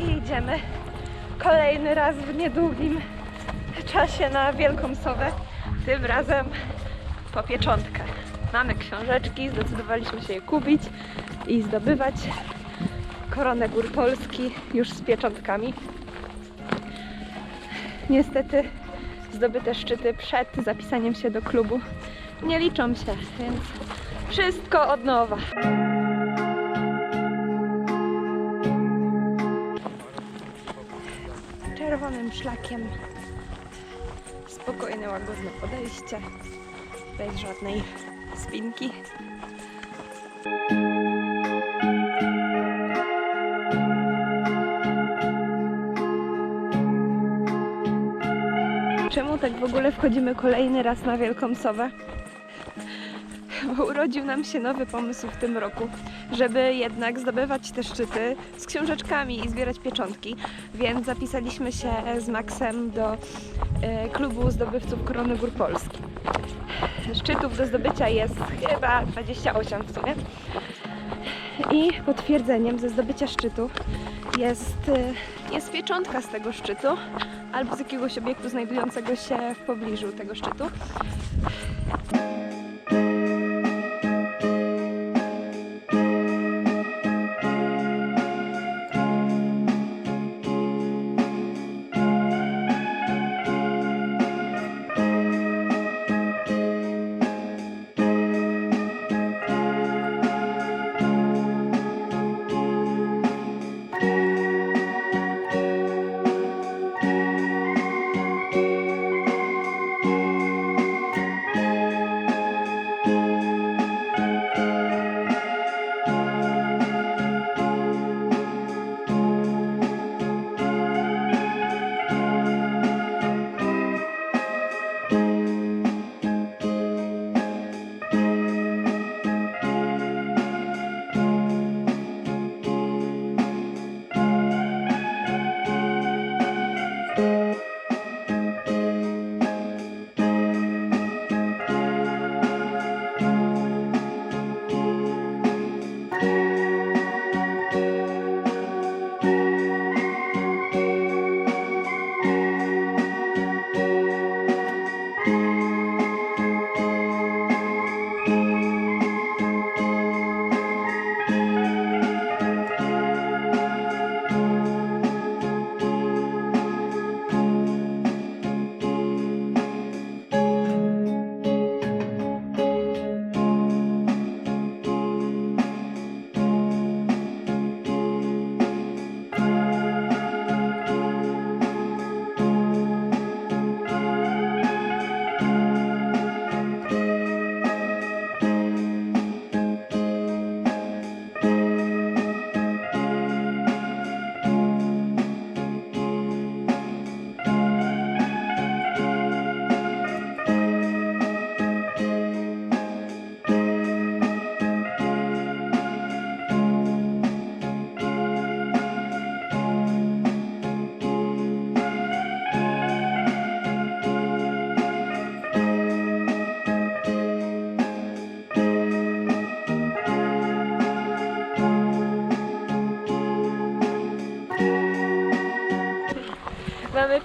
idziemy kolejny raz w niedługim czasie na Wielką Sowę. Tym razem po pieczątkę. Mamy książeczki, zdecydowaliśmy się je kupić i zdobywać. Koronę Gór Polski już z pieczątkami. Niestety zdobyte szczyty przed zapisaniem się do klubu nie liczą się, więc wszystko od nowa. Czerwonym szlakiem spokojne, łagodne podejście, bez żadnej spinki. Czemu tak w ogóle wchodzimy kolejny raz na Wielką Sowę? Bo urodził nam się nowy pomysł w tym roku, żeby jednak zdobywać te szczyty z książeczkami i zbierać pieczątki, więc zapisaliśmy się z Maxem do e, klubu zdobywców Korony Gór Polski. Szczytów do zdobycia jest chyba 28 w sumie. I potwierdzeniem ze zdobycia szczytu jest, e, jest pieczątka z tego szczytu albo z jakiegoś obiektu znajdującego się w pobliżu tego szczytu.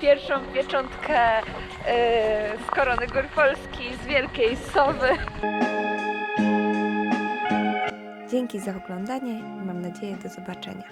Pierwszą pieczątkę yy, z Korony Gór Polski, z Wielkiej Sowy. Dzięki za oglądanie i mam nadzieję do zobaczenia.